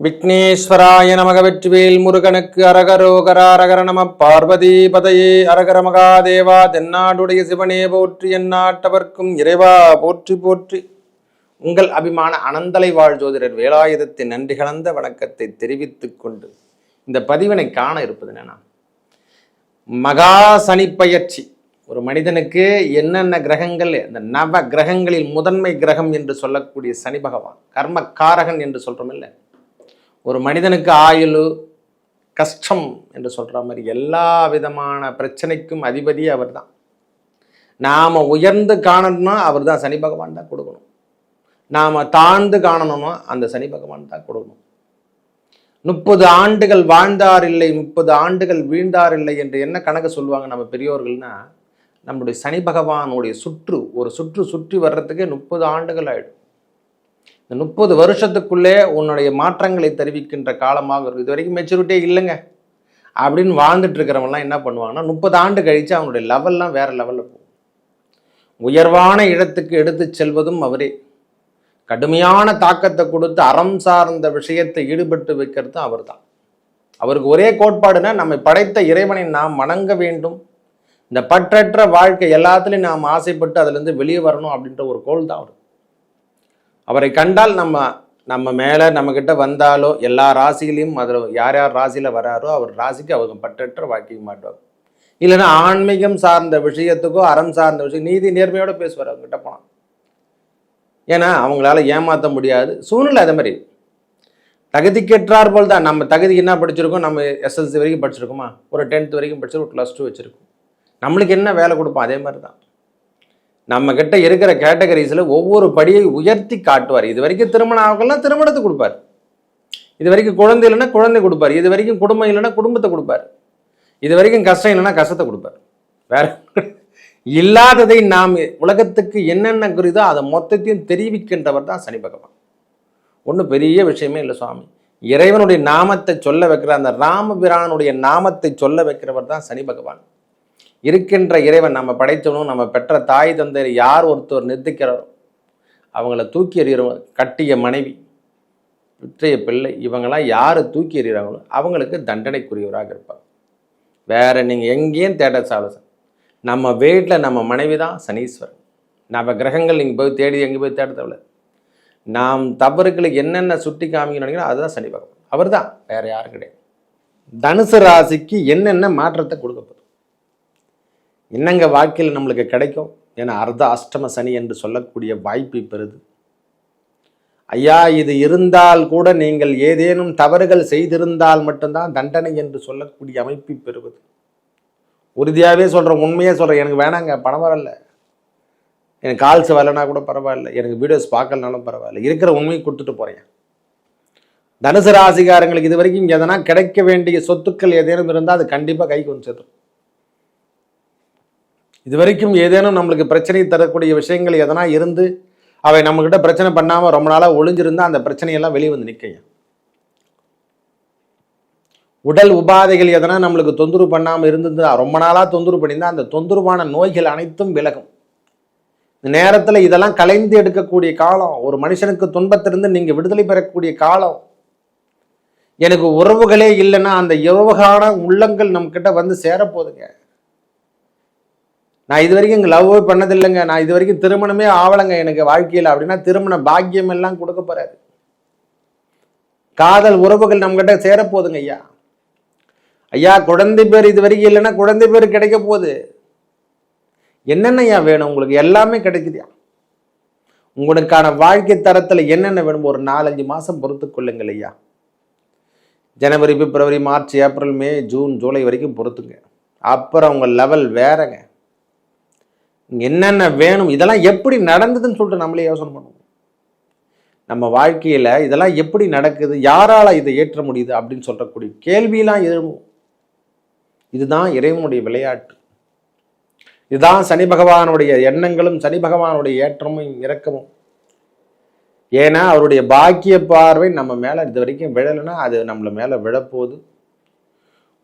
விக்னேஸ்வராய நமக வெற்றிவேல் முருகனுக்கு அரகரோகரா அரகர நம பார்வதி பதையே அரகர மகாதேவா தென்னாடுடைய சிவனே போற்றி எந்நாட்டவர்க்கும் இறைவா போற்றி போற்றி. உங்கள் அபிமான அனந்தலை வாழ் ஜோதிடர் வேலாயுதத்தின் நன்றி கலந்த வணக்கத்தை தெரிவித்துக் கொண்டு இந்த பதிவினை காண இருப்பது என்னன்னா மகா சனி பயிற்சி. ஒரு மனிதனுக்கு என்னென்ன கிரகங்கள் இந்த நவ கிரகங்களில் முதன்மை கிரகம் என்று சொல்லக்கூடிய சனி பகவான் கர்ம காரகன் என்று சொல்றோம் இல்லை? ஒரு மனிதனுக்கு ஆயுள் கஷ்டம் என்று சொல்கிற மாதிரி எல்லா விதமான பிரச்சனைக்கும் அதிபதி அவர்தான். நாம் உயர்ந்து காணணும்னா அவர் தான் சனி பகவான் தான் கொடுக்கணும். நாம் தாழ்ந்து காணணும்னா அந்த சனி பகவான் தான் கொடுக்கணும். முப்பது ஆண்டுகள் வாழ்ந்தார் இல்லை முப்பது ஆண்டுகள் வீழ்ந்தார் இல்லை என்று என்ன கணக்கு சொல்லுவாங்க நம்ம பெரியோர்கள்னா நம்முடைய சனி பகவானுடைய சுற்று ஒரு சுற்று சுற்றி வர்றதுக்கே முப்பது ஆண்டுகள் ஆகிடும் இந்த முப்பது வருஷத்துக்குள்ளே உன்னுடைய மாற்றங்களை தெரிவிக்கின்ற காலமாக இருக்கும் இது வரைக்கும் மெச்சூரிட்டியே இல்லைங்க. அப்படின்னு வாழ்ந்துட்டு இருக்கிறவங்கலாம் என்ன பண்ணுவாங்கன்னா முப்பது ஆண்டு கழித்து அவனுடைய லெவல்லாம் வேறு லெவலில் போகும். உயர்வான இடத்துக்கு எடுத்து செல்வதும் அவரே. கடுமையான தாக்கத்தை கொடுத்து அறம் சார்ந்த விஷயத்தை ஈடுபட்டு வைக்கிறதும் அவர்தான். அவருக்கு ஒரே கோட்பாடுனா நம்மை படைத்த இறைவனை நாம் வணங்க வேண்டும். இந்த பற்றற்ற வாழ்க்கை எல்லாத்துலேயும் நாம் ஆசைப்பட்டு அதுலேருந்து வெளியே வரணும் அப்படின்ற ஒரு கோல் தான் அவர் அவரை கண்டால் நம்ம நம்ம மேலே நம்மக்கிட்ட வந்தாலோ எல்லா ராசிகளையும் அதில் யார் யார் ராசியில் வராரோ அவர் ராசிக்கு அவங்க பற்றற்ற வாக்கிக்க மாட்டோம் இல்லைன்னா ஆன்மீகம் சார்ந்த விஷயத்துக்கோ அறம் சார்ந்த விஷயம் நீதி நேர்மையோடு பேசுவார் அவங்ககிட்ட போனால் ஏன்னா அவங்களால ஏமாற்ற முடியாது. சூழ்நிலை அதே மாதிரி. தகுதிக்கேற்றார் போல் தான் நம்ம தகுதி என்ன படிச்சிருக்கோம்? நம்ம எஸ்எல்சி வரைக்கும் படிச்சிருக்கோமா? ஒரு டென்த் வரைக்கும் படிச்சிருக்கோம் ஒரு ப்ளஸ் டூ வச்சுருக்கோம். நம்மளுக்கு என்ன வேலை கொடுப்போம்? அதே மாதிரி தான் நம்ம கிட்ட இருக்கிற கேட்டகரிஸில் ஒவ்வொரு படியை உயர்த்தி காட்டுவார். இது வரைக்கும் திருமணம் ஆகலாம் திருமணத்தை கொடுப்பார். இது வரைக்கும் குழந்தை இல்லைன்னா குழந்தை கொடுப்பார். இது வரைக்கும் குடும்பம் இல்லைன்னா குடும்பத்தை கொடுப்பார். இது வரைக்கும் கஷ்டம் இல்லைன்னா கஷ்டத்தை கொடுப்பார். வேற இல்லாததை நாம் உலகத்துக்கு என்னென்ன குறிதோ அதை மொத்தத்தையும் தெரிவிக்கின்றவர் தான் சனி பகவான். ஒன்றும் பெரிய விஷயமே இல்லை சுவாமி. இறைவனுடைய நாமத்தை சொல்ல வைக்கிற அந்த ராமபிரானுடைய நாமத்தை சொல்ல வைக்கிறவர் தான் சனி பகவான். இருக்கின்ற இறைவன் நம்ம படைத்தவனும் நம்ம பெற்ற தாய் தந்தையர் யார் ஒருத்தர் நிறுத்திக்கிறாரோ அவங்கள தூக்கி எறிகிறவங்க கட்டிய மனைவி விற்றைய பிள்ளை இவங்களாம் யார் தூக்கி எறிகிறாங்களோ அவங்களுக்கு தண்டனைக்குரியவராக இருப்பாங்க வேறு நீங்கள் எங்கேயும் தேட சாலசன் நம்ம வீட்டில் நம்ம மனைவி தான் சனீஸ்வரன். நம்ம கிரகங்கள் நீங்கள் போய் தேடி எங்கே போய் தேட தேவையில்ல. நாம் தவறுகளுக்கு என்னென்ன சுட்டி காமிக்கணும் அதுதான் சனி பகவான். அவர் தான் வேறு யாரும் கிடையாது. தனுசு ராசிக்கு என்னென்ன மாற்றத்தை கொடுக்க என்னங்க வாழ்க்கையில் நம்மளுக்கு கிடைக்கும்? ஏன்னா அர்த்த அஷ்டம சனி என்று சொல்லக்கூடிய வாய்ப்பு பெறுது. ஐயா இது இருந்தால் கூட நீங்கள் ஏதேனும் தவறுகள் செய்திருந்தால் மட்டும்தான் தண்டனை என்று சொல்லக்கூடிய அமைப்பை பெறுவது. உறுதியாகவே சொல்கிறேன் உண்மையே சொல்கிறேன் எனக்கு வேணாங்க பணம் வரல. எனக்கு கால்ஸ் வரலனா கூட பரவாயில்ல. எனக்கு வீடியோஸ் பார்க்கலனாலும் பரவாயில்ல. இருக்கிற உண்மையை கொடுத்துட்டு போகிறேன் தனுசு ராசிகாரங்களுக்கு இது வரைக்கும் எதனா கிடைக்க வேண்டிய சொத்துக்கள் ஏதேனும் இருந்தால் அது கண்டிப்பாக கைக்கு வந்து சேர்த்துரும் இது வரைக்கும் ஏதேனும் நம்மளுக்கு பிரச்சனை தரக்கூடிய விஷயங்கள் எதனா இருந்து அவை நம்மக்கிட்ட பிரச்சனை பண்ணாமல் ரொம்ப நாளாக ஒளிஞ்சிருந்தால் அந்த பிரச்சனையெல்லாம் வெளியே வந்து நிற்கையா உடல் உபாதைகள் எதனா நம்மளுக்கு தொந்தரவு பண்ணாமல் இருந்தது ரொம்ப நாளாக தொந்தரவு பண்ணியிருந்தால் அந்த தொந்தரவான நோய்கள் அனைத்தும் விலகும். இந்த நேரத்தில் இதெல்லாம் கலைந்து எடுக்கக்கூடிய காலம் ஒரு மனுஷனுக்கு துன்பத்திலிருந்து நீங்கள் விடுதலை பெறக்கூடிய காலம். எனக்கு உறவுகளே இல்லைன்னா அந்த இரவுகான உள்ளங்கள் நம்மக்கிட்ட வந்து சேரப்போகுதுங்க. நான் இது வரைக்கும் இங்கே லவ்வே பண்ணதில்லைங்க. நான் இது வரைக்கும் திருமணமே ஆவலைங்க எனக்கு வாழ்க்கையில். அப்படின்னா திருமண பாக்கியம் எல்லாம் கொடுக்க போறாரு. காதல் உறவுகள் நம்மகிட்ட சேரப்போகுதுங்க ஐயா. ஐயா குழந்தை பேர் இது வரைக்கும் இல்லைன்னா குழந்தை பேர் கிடைக்க போகுது. என்னென்னய்யா வேணும்? உங்களுக்கு எல்லாமே கிடைக்குதுயா உங்களுக்கான வாழ்க்கை தரத்தில் என்னென்ன வேணும் ஒரு நாலஞ்சு மாதம் பொறுத்து கொள்ளுங்கள் ஐயா. ஜனவரி பிப்ரவரி மார்ச் ஏப்ரல் மே ஜூன் ஜூலை வரைக்கும் பொறுத்துங்க. அப்புறம் உங்கள் லெவல் வேறங்க. என்னென்ன வேணும் இதெல்லாம் எப்படி நடந்ததுன்னு சொல்லிட்டு நம்மளே யோசனை பண்ணுவோம். நம்ம வாழ்க்கையில் இதெல்லாம் எப்படி நடக்குது யாரால் இதை ஏற்ற முடியுது அப்படின்னு சொல்லக்கூடிய கேள்வியெல்லாம் எழுவும். இதுதான் இறைவனுடைய விளையாட்டு. இதுதான் சனி பகவானுடைய எண்ணங்களும் சனி பகவானுடைய ஏற்றமும் இறக்கமும் ஏன்னா அவருடைய பாக்கிய பார்வை நம்ம மேலே இது வரைக்கும் விழலைன்னா அது நம்மளை மேலே விழப்போகுது.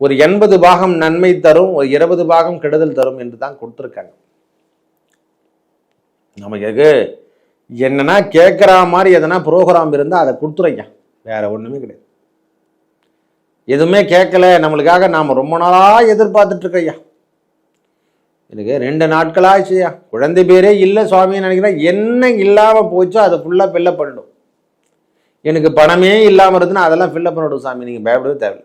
ஒரு எண்பது பாகம் நன்மை தரும் ஒரு இருபது பாகம் கெடுதல் தரும் என்று தான் கொடுத்துருக்காங்க. நமக்கு என்னன்னா கேட்குற மாதிரி எதனா ப்ரோக்ராம் இருந்தால் அதை கொடுத்துருங்க. வேறு ஒன்றுமே கிடையாது. எதுவுமே கேட்கல. நம்மளுக்காக நாம் ரொம்ப நாளாக எதிர்பார்த்துட்ருக்கையா ஐயா எனக்கு ரெண்டு நாட்களாச்சுயா குழந்தை பேரே இல்லை சுவாமின்னு நினைக்கிறேன். என்ன இல்லாமல் போச்சோ அதை ஃபுல்லாக ஃபில்லப் பண்ணிடும் எனக்கு பணமே இல்லாமல் இருந்துன்னா அதெல்லாம் ஃபில்லப் பண்ணிவிடும் சாமி. நீங்கள் பயப்படவே தேவை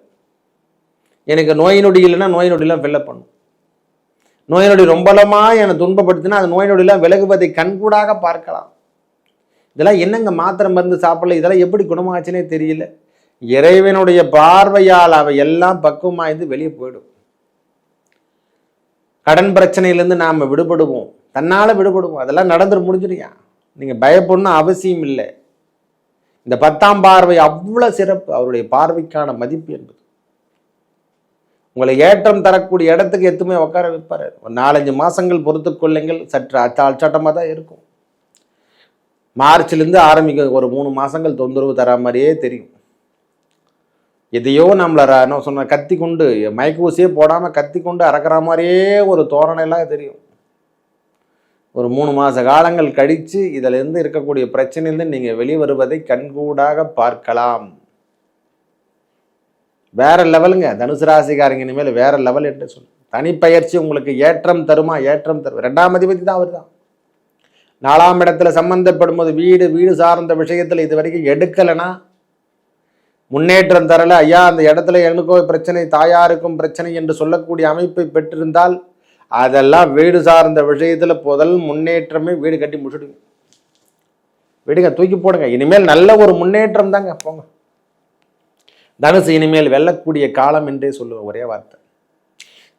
எனக்கு நோய் நொடி இல்லைன்னா நோய் நொடியெல்லாம் ஃபில்லப் பண்ணும் நோய் நொடி ரொம்பலமாக என்னை துன்பப்படுத்தினா அந்த நோய் நொடியெல்லாம் விலகுவதை கண்கூடாக பார்க்கலாம். இதெல்லாம் என்னங்க மாத்திரை மருந்து சாப்பிடல? இதெல்லாம் எப்படி குணமாச்சுனே தெரியல. இறைவனுடைய பார்வையால் அவை எல்லாம் பக்குவமாய்ந்து வெளியே போயிடும். கடன் பிரச்சனையிலேருந்து நாம் விடுபடுவோம். தன்னால் விடுபடுவோம். அதெல்லாம் நடந்துட்டு முடிஞ்சிருயா? நீங்கள் பயப்படணும் அவசியம் இல்லை. இந்த பத்தாம் பார்வை அவ்வளோ சிறப்பு. அவருடைய பார்வைக்கான மதிப்பு என்பது. உங்களை ஏற்றம் தரக்கூடிய இடத்துக்கு எத்துமே உட்கார வைப்பார். ஒரு நாலஞ்சு மாதங்கள் பொறுத்து கொள்ளுங்கள். சற்று அச்சா அச்சாட்டமாக தான் இருக்கும். மார்ச்லேருந்து ஆரம்பிக்கும் ஒரு மூணு மாதங்கள் தொந்தரவு தரா மாதிரியே தெரியும். எதையோ நம்மளை ர- என்ன சொன்ன கத்தி கொண்டு மயக்க ஊசியே போடாமல் கத்தி கொண்டு அறக்கிற மாதிரியே ஒரு தோரணைலாம் தெரியும். ஒரு மூணு மாத காலங்கள் கழித்து இதிலிருந்து இருக்கக்கூடிய பிரச்சனையிலிருந்து நீங்கள் வெளிவருவதை கண்கூடாக பார்க்கலாம். வேற லெவலுங்க. தனுசு ராசிக்காரங்க இனிமேல் வேற லெவல் என்று சொல்லு. தனிப்பயிற்சி உங்களுக்கு ஏற்றம் தருமா? ஏற்றம் தரும் ரெண்டாம் அதிபதி தான் அவர் தான். நாலாம் இடத்துல சம்பந்தப்படும் போது வீடு வீடு சார்ந்த விஷயத்தில் இது வரைக்கும் எடுக்கலைன்னா முன்னேற்றம் தரலை. ஐயா அந்த இடத்துல எனக்கோ பிரச்சனை தாயாருக்கும் பிரச்சனை என்று சொல்லக்கூடிய அமைப்பை பெற்றிருந்தால் அதெல்லாம் வீடு சார்ந்த விஷயத்தில் முதல் முன்னேற்றமே வீடு கட்டி முடிச்சுடுங்க. விடுங்க தூக்கி போடுங்க. இனிமேல் நல்ல ஒரு முன்னேற்றம் தாங்க. போங்க. தனுசு இனிமேல் வெல்லக்கூடிய காலம் என்றே சொல்லுவேன் ஒரே வார்த்தை.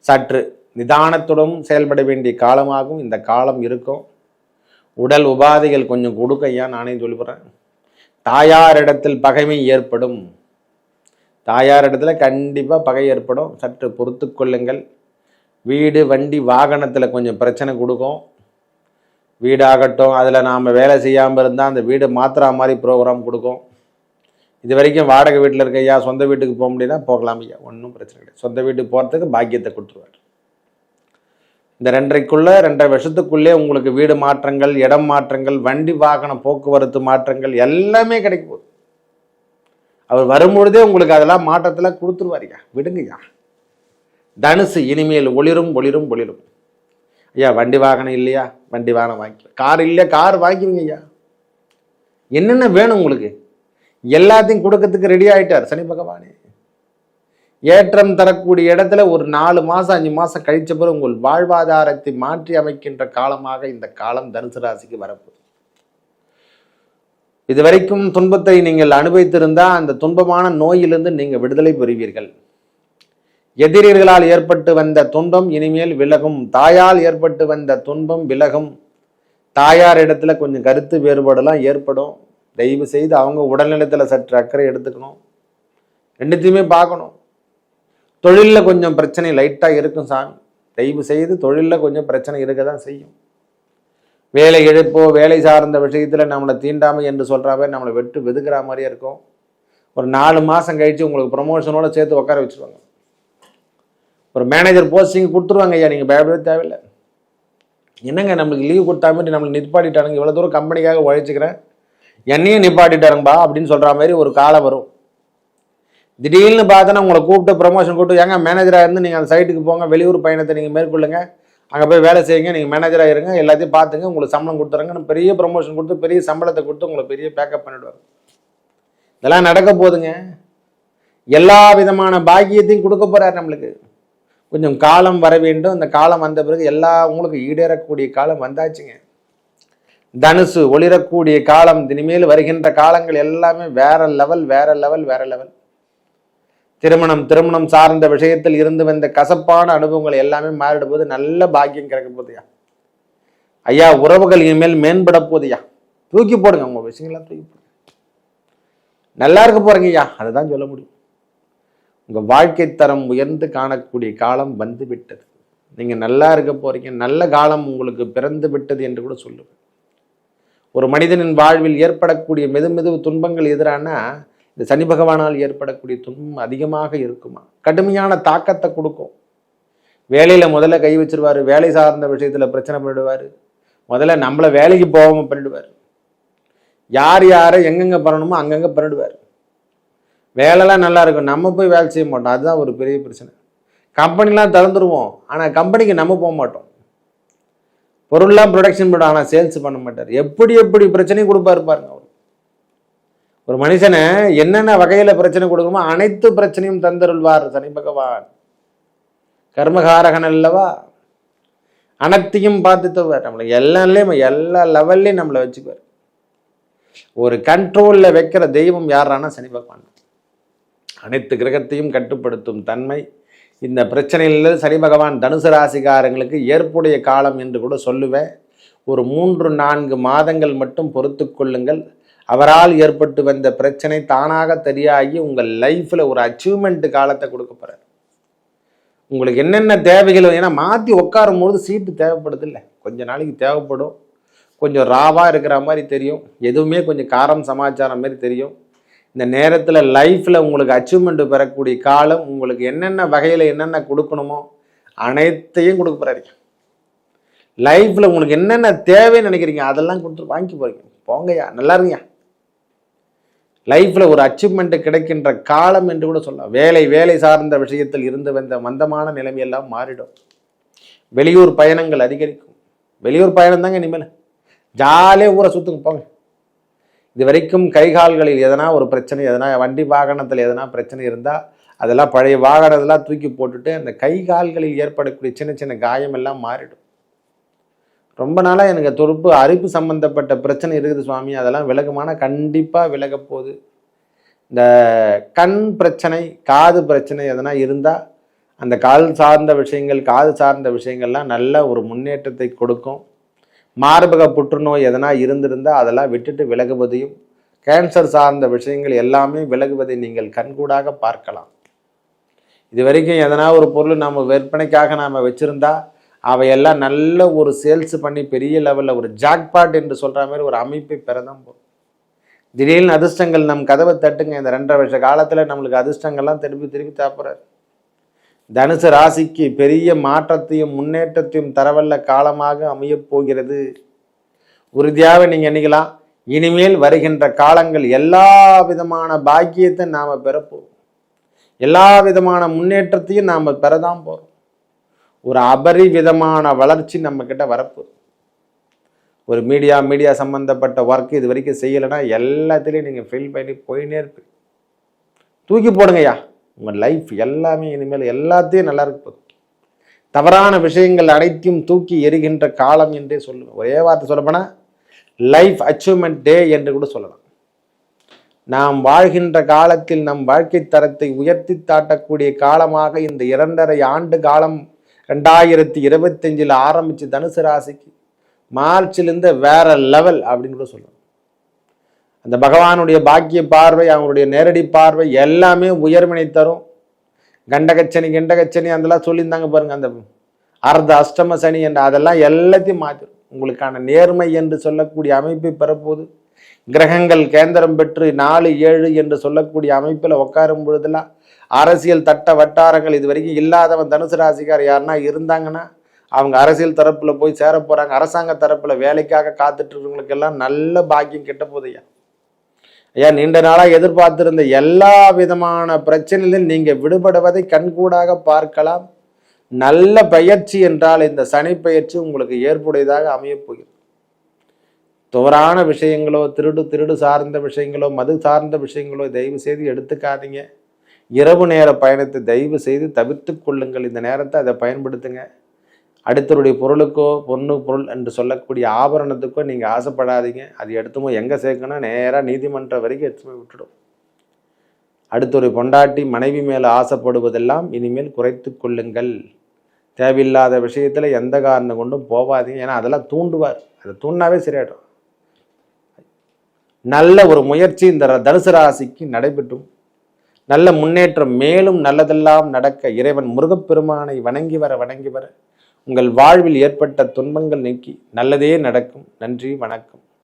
சற்று நிதானத்துடன் செயல்பட வேண்டிய காலமாகவும் இந்த காலம் இருக்கும். உடல் உபாதைகள் கொஞ்சம் கொடுக்க ஐயா நானே சொல்லுறேன். தாயாரிடத்தில் பகைமை ஏற்படும். தாயாரிடத்துல கண்டிப்பாக பகை ஏற்படும். சற்று பொறுத்து கொள்ளுங்கள். வீடு வண்டி வாகனத்தில் கொஞ்சம் பிரச்சனை கொடுக்கும். வீடாகட்டும் அதில் நாம் வேலை செய்யாமல் இருந்தால் அந்த வீடு மாத்திரா மாதிரி ப்ரோக்ராம் கொடுக்கும். இது வரைக்கும் வாடகை வீட்டில் இருக்க ஐயா சொந்த வீட்டுக்கு போக முடியுதா போகலாம் ஐயா. ஒன்றும் பிரச்சனை கிடையாது. சொந்த வீட்டுக்கு போகிறதுக்கு பாக்கியத்தை கொடுத்துருவார். இந்த ரெண்டரைக்குள்ளே ரெண்டரை வருஷத்துக்குள்ளே உங்களுக்கு வீடு மாற்றங்கள் இடம் மாற்றங்கள் வண்டி வாகன போக்குவரத்து மாற்றங்கள் எல்லாமே கிடைக்க போகுது. அவர் வரும்பொழுதே உங்களுக்கு அதெல்லாம் மாற்றத்தில் கொடுத்துருவாருயா விடுங்கய்யா தனுசு இனிமேல் ஒளிரும் ஒளிரும் ஒளிரும். ஐயா வண்டி வாகனம் இல்லையா? வண்டி வாகனம் வாங்கி கார் இல்லையா? கார் வாங்கிவிங்க ஐயா. என்னென்ன வேணும் உங்களுக்கு? எல்லாத்தையும் கொடுக்கறதுக்கு ரெடி ஆயிட்டார் சனி பகவானே. ஏற்றம் தரக்கூடிய இடத்துல ஒரு நாலு மாதம் அஞ்சு மாதம் கழிச்ச பிறகு உங்கள் வாழ்வாதாரத்தை மாற்றி அமைக்கின்ற காலமாக இந்த காலம் தனுசு ராசிக்கு வரப்போகுது. இதுவரைக்கும் துன்பத்தை நீங்கள் அனுபவித்திருந்தால் அந்த துன்பமான நோயிலிருந்து நீங்கள் விடுதலை பெறுவீர்கள். எதிரிகளால் ஏற்பட்டு வந்த துன்பம் இனிமேல் விலகும். தாயால் ஏற்பட்டு வந்த துன்பம் விலகும். தாயார் இடத்துல கொஞ்சம் கருத்து வேறுபாடெல்லாம் ஏற்படும். தயவு செய்து அவங்க உடல்நலத்தில் சற்று அக்கறை எடுத்துக்கணும். ரெண்டுத்தையுமே பார்க்கணும். தொழிலில் கொஞ்சம் பிரச்சனை லைட்டாக இருக்கும் சாமி. தயவு செய்து தொழிலில் கொஞ்சம் பிரச்சனை இருக்க தான் செய்யும். வேலை இழப்போ வேலை சார்ந்த விஷயத்தில் நம்மளை தீண்டாமை என்று சொல்கிறாவே நம்மளை வெட்டு வெதுக்கிற மாதிரியே இருக்கும். ஒரு நாலு மாதம் கழித்து உங்களுக்கு ப்ரொமோஷனோட சேர்த்து உட்கார வச்சுருவாங்க. ஒரு மேனேஜர் போஸ்டிங் கொடுத்துருவாங்க ஐயா நீங்கள் பயப்படவே தேவையில்லை. என்னங்க நம்மளுக்கு லீவ் கொடுத்தா மாதிரி நம்மளை நிப்பாட்டிட்டானுங்க. இவ்வளோ தூரம் கம்பெனிக்காக உழைச்சிக்கிறேன். என்னையும் நிப்பாட்டிட்டாருங்கப்பா அப்படின்னு சொல்கிற மாதிரி ஒரு காலம் வரும். திடீர்னு பார்த்தோன்னா உங்களை கூப்பிட்டு ப்ரமோஷன் கூப்பிட்டு ஏங்க மேனேஜராக இருந்து நீங்கள் அந்த சைட்டுக்கு போங்க வெளியூர் பயணத்தை நீங்கள் மேற்கொள்ளுங்க. அங்கே போய் வேலை செய்யுங்க நீங்கள் மேனேஜராக இருங்க எல்லாத்தையும் பார்த்துங்க உங்களுக்கு சம்பளம் கொடுத்துருங்க பெரிய ப்ரமோஷன் கொடுத்து பெரிய சம்பளத்தை கொடுத்து உங்களை பெரிய பேக்கப் பண்ணிடுவாங்க இதெல்லாம் நடக்க போகுதுங்க. எல்லா விதமான பாக்கியத்தையும் கொடுக்க போகிறார் நம்மளுக்கு. கொஞ்சம் காலம் வர வேண்டும். இந்த காலம் வந்த பிறகு எல்லா உங்களுக்கு ஈடேறக்கூடிய காலம் வந்தாச்சுங்க. தனுசு ஒளிரக்கூடிய காலம் இனிமேல் வருகின்ற காலங்கள் எல்லாமே வேற லெவல் வேற லெவல் வேற லெவல் திருமணம் திருமணம் சார்ந்த விஷயத்தில் இருந்து வந்த கசப்பான அனுபவங்கள் எல்லாமே மாறிடும் போது நல்ல பாக்கியம் கிடைக்க போகுதுயா ஐயா உறவுகள் இனிமேல் மேம்பட போகுதுயா தூக்கி போடுங்க உங்க விஷயங்கள்லாம் தூக்கி போடுங்க. நல்லா இருக்க போறீங்க ஐயா அதுதான் சொல்ல முடியும். உங்க வாழ்க்கை தரம் உயர்ந்து காணக்கூடிய காலம் வந்து விட்டது நீங்க நல்லா இருக்க போறீங்க நல்ல காலம் உங்களுக்கு பிறந்து விட்டது என்று கூட சொல்லுவேன். ஒரு மனிதனின் வாழ்வில் ஏற்படக்கூடிய மெது மெது துன்பங்கள் எதிரானா இந்த சனி பகவானால் ஏற்படக்கூடிய துன்பம் அதிகமாக இருக்குமா? கடுமையான தாக்கத்தை கொடுக்கும். வேலையில் முதல்ல கை வச்சிருவார் வேலை சார்ந்த விஷயத்தில் பிரச்சனை பண்ணிடுவார். முதல்ல நம்மளை வேலைக்கு போகாமல் பண்ணிடுவார். யார் யாரை எங்கெங்கே பண்ணணுமோ அங்கங்கே பண்ணிடுவார். வேலைலாம் நல்லா இருக்கும் நம்ம போய் வேலை செய்ய மாட்டோம். அதுதான் ஒரு பெரிய பிரச்சனை. கம்பெனிலாம் திறந்துருவோம் ஆனால் கம்பெனிக்கு நம்ம போக மாட்டோம். பொருள்லாம் ப்ரொடக்ஷன் பண்ணுவோம் ஆனால் சேல்ஸ் பண்ண மாட்டார். எப்படி எப்படி பிரச்சனையும் கொடுப்பாரு பாருங்க அவர். ஒரு மனுஷனை என்னென்ன வகையில் பிரச்சனை கொடுக்குமோ அனைத்து பிரச்சனையும் தந்தருள்வார் சனி பகவான். கர்மகாரகன் அல்லவா? அனைத்தையும் பார்த்து தருவார். நம்மளை எல்லாத்துலேயும் எல்லா லெவல்லையும் நம்மளை வச்சுக்குவார். ஒரு கண்ட்ரோலில் வைக்கிற தெய்வம் யாரானா சனி பகவான். அனைத்து கிரகத்தையும் கட்டுப்படுத்தும் தன்மை இந்த பிரச்சனையில் சனி பகவான் தனுசு ராசிக்காரங்களுக்கு ஏற்புடைய காலம் என்று கூட சொல்லுவேன். ஒரு மூன்று நான்கு மாதங்கள் மட்டும் பொறுத்து கொள்ளுங்கள். அவரால் ஏற்பட்டு வந்த பிரச்சனை தானாக தெரியாகி உங்கள் லைஃப்பில் ஒரு அச்சீவ்மெண்ட் காலத்தை கொடுக்க போகிறார் உங்களுக்கு என்னென்ன தேவைகள் ஏன்னா மாற்றி உட்காரும் பொழுது சீட்டு தேவைப்படுது இல்லை கொஞ்ச நாளைக்கு தேவைப்படும். கொஞ்சம் ராவாக இருக்கிற மாதிரி தெரியும். எதுவுமே கொஞ்சம் காரம் சமாச்சாரம் மாதிரி தெரியும். இந்த நேரத்தில் லைஃப்பில் உங்களுக்கு அச்சீவ்மெண்ட் பெறக்கூடிய காலம் உங்களுக்கு என்னென்ன வகையில் என்னென்ன கொடுக்கணுமோ அனைத்தையும் கொடுக்க போகிறாரு லைஃப்பில் உங்களுக்கு என்னென்ன தேவைன்னு நினைக்கிறீங்க அதெல்லாம் கொடுத்து வாங்கி போகிறீங்க போங்கய்யா நல்லா இருங்கய்யா. லைஃப்பில் ஒரு அச்சீவ்மெண்ட் கிடைக்கின்ற காலம் என்று கூட சொல்லலாம். வேலை வேலை சார்ந்த விஷயத்தில் இருந்து வந்த மந்தமான நிலைமையெல்லாம் மாறிடும். வெளியூர் பயணங்கள் அதிகரிக்கும். வெளியூர் பயணம் தாங்க இனிமேல். ஜாலியாக ஊரை சுற்றுங்க போங்க. இது வரைக்கும் கைகால்களில் எதனா ஒரு பிரச்சனை எதனா வண்டி வாகனத்தில் எதனா பிரச்சனை இருந்தால் அதெல்லாம் பழைய வாகனத்தெல்லாம் தூக்கி போட்டுட்டு அந்த கை கால்களில் ஏற்படக்கூடிய சின்ன சின்ன காயம் எல்லாம் மாறிடும். ரொம்ப நாளாக எனக்கு தொடுப்பு அரிப்பு சம்மந்தப்பட்ட பிரச்சனை இருக்குது சுவாமி. அதெல்லாம் விலகுமான கண்டிப்பாக விலக போகுது. இந்த கண் பிரச்சனை காது பிரச்சனை எதனா இருந்தால் அந்த கால் சார்ந்த விஷயங்கள் காது சார்ந்த விஷயங்கள்லாம் நல்ல ஒரு முன்னேற்றத்தை கொடுக்கும். மார்பக புற்றுநோய் எதனா இருந்திருந்தால் அதெல்லாம் விட்டுட்டு விலகுவதையும் கேன்சர் சார்ந்த விஷயங்கள் எல்லாமே விலகுவதை நீங்கள் கண்கூடாக பார்க்கலாம். இது வரைக்கும் எதனா ஒரு பொருள் நம்ம விற்பனைக்காக நாம் வச்சுருந்தா அவையெல்லாம் நல்ல ஒரு சேல்ஸ் பண்ணி பெரிய லெவலில் ஒரு ஜாக்பாட் என்று சொல்கிற மாதிரி ஒரு அமைப்பை பெறதான் போகும் திடீர்னு அதிர்ஷ்டங்கள் நம் கதவை தட்டுங்க. இந்த ரெண்டரை வருஷ காலத்தில் நம்மளுக்கு அதிர்ஷ்டங்கள்லாம் திருப்பி திருப்பி தாப்புறாரு தனுசு ராசிக்கு பெரிய மாற்றத்தையும் முன்னேற்றத்தையும் தரவல்ல காலமாக அமையப் போகிறது. உறுதியாக நீங்கள் எண்ணிக்கலாம். இனிமேல் வருகின்ற காலங்கள் எல்லா விதமான பாக்கியத்தை நாம் பெறப்போம் எல்லா விதமான முன்னேற்றத்தையும் நாம் பெறதான் போகிறோம் ஒரு அபரிவிதமான வளர்ச்சி நம்மக்கிட்ட கிட்ட வரப்போகுது ஒரு மீடியா மீடியா சம்மந்தப்பட்ட ஒர்க் இது வரைக்கும் செய்யலைன்னா எல்லாத்துலேயும் நீங்கள் ஃபீல் பண்ணி போயின்னே இருப்பீங்க. தூக்கி போடுங்கய்யா. உங்கள் லைஃப் எல்லாமே இனிமேல் எல்லாத்தையும் நல்லா இருக்கு போதும் தவறான விஷயங்கள் அனைத்தையும் தூக்கி எரிகின்ற காலம் என்றே சொல்லுவேன் ஒரே வார்த்தை சொல்லப்போனால் லைஃப் அச்சீவ்மெண்ட் டே என்று கூட சொல்லலாம். நாம் வாழ்கின்ற காலத்தில் நம் வாழ்க்கை தரத்தை உயர்த்தி தாட்டக்கூடிய காலமாக இந்த இரண்டரை ஆண்டு காலம் ரெண்டாயிரத்தி இருபத்தஞ்சில் ஆரம்பித்து தனுசு ராசிக்கு மார்ச்சிலிருந்து வேற லெவல் அப்படின்னு கூட சொல்லலாம். அந்த பகவானுடைய பாக்கிய பார்வை அவங்களுடைய நேரடி பார்வை எல்லாமே உயர்வினை தரும். கண்டகச்சனி கண்டகச்சனி அதெல்லாம் சொல்லியிருந்தாங்க பாருங்க அந்த அர்த்த அஷ்டம சனி என்ற அதெல்லாம் எல்லாத்தையும் மாற்றும் உங்களுக்கான நேர்மை என்று சொல்லக்கூடிய அமைப்பை பெறப்போது கிரகங்கள் கேந்திரம் பெற்று நாலு ஏழு என்று சொல்லக்கூடிய அமைப்பில் உட்காரும் பொழுதெல்லாம் அரசியல் தட்ட வட்டாரங்கள் இது வரைக்கும் இல்லாதவன் தனுசு ராசிக்கார் யாருன்னா இருந்தாங்கன்னா அவங்க அரசியல் தரப்பில் போய் சேர போகிறாங்க அரசாங்க தரப்பில் வேலைக்காக காத்துட்டு இருக்கவங்களுக்கெல்லாம் நல்ல பாக்கியம் கெட்ட போதையா ஐயா நீண்ட நாளாக எதிர்பார்த்திருந்த எல்லா விதமான பிரச்சனையிலும் நீங்கள் விடுபடுவதை கண்கூடாக பார்க்கலாம். நல்ல பயிற்சி என்றால் இந்த சனி பயிற்சி உங்களுக்கு ஏற்புடையதாக அமையப்போகிறது தவறான விஷயங்களோ திருடு திருடு சார்ந்த விஷயங்களோ மது சார்ந்த விஷயங்களோ தயவு செய்து எடுத்துக்காதீங்க. இரவு நேர பயணத்தை தயவு செய்து தவிர்த்து கொள்ளுங்கள். இந்த நேரத்தை அதை பயன்படுத்துங்க. அடுத்தருடைய பொருளுக்கோ பொண்ணு பொருள் என்று சொல்லக்கூடிய ஆபரணத்துக்கோ நீங்கள் ஆசைப்படாதீங்க. அது எடுத்துமோ எங்கே சேர்க்கணும் நேராக நீதிமன்றம் வரைக்கும் எடுத்து போய் விட்டுடும். அடுத்தொரு பொண்டாட்டி மனைவி மேலே ஆசைப்படுவதெல்லாம் இனிமேல் குறைத்து கொள்ளுங்கள். தேவையில்லாத விஷயத்தில் எந்த காரணம் கொண்டும் போகாதீங்க ஏன்னா அதெல்லாம் தூண்டுவார். அதை தூண்டாவே சரியாயிடும். நல்ல ஒரு முயற்சி இந்த தனுசு ராசிக்கு நடைபெற்றும். நல்ல முன்னேற்றம் மேலும் நல்லதெல்லாம் நடக்க இறைவன் முருகப்பெருமானை வணங்கி வர வணங்கி வர. உங்கள் வாழ்வில் ஏற்பட்ட துன்பங்கள் நீக்கி நல்லதே நடக்கும். நன்றி வணக்கம்.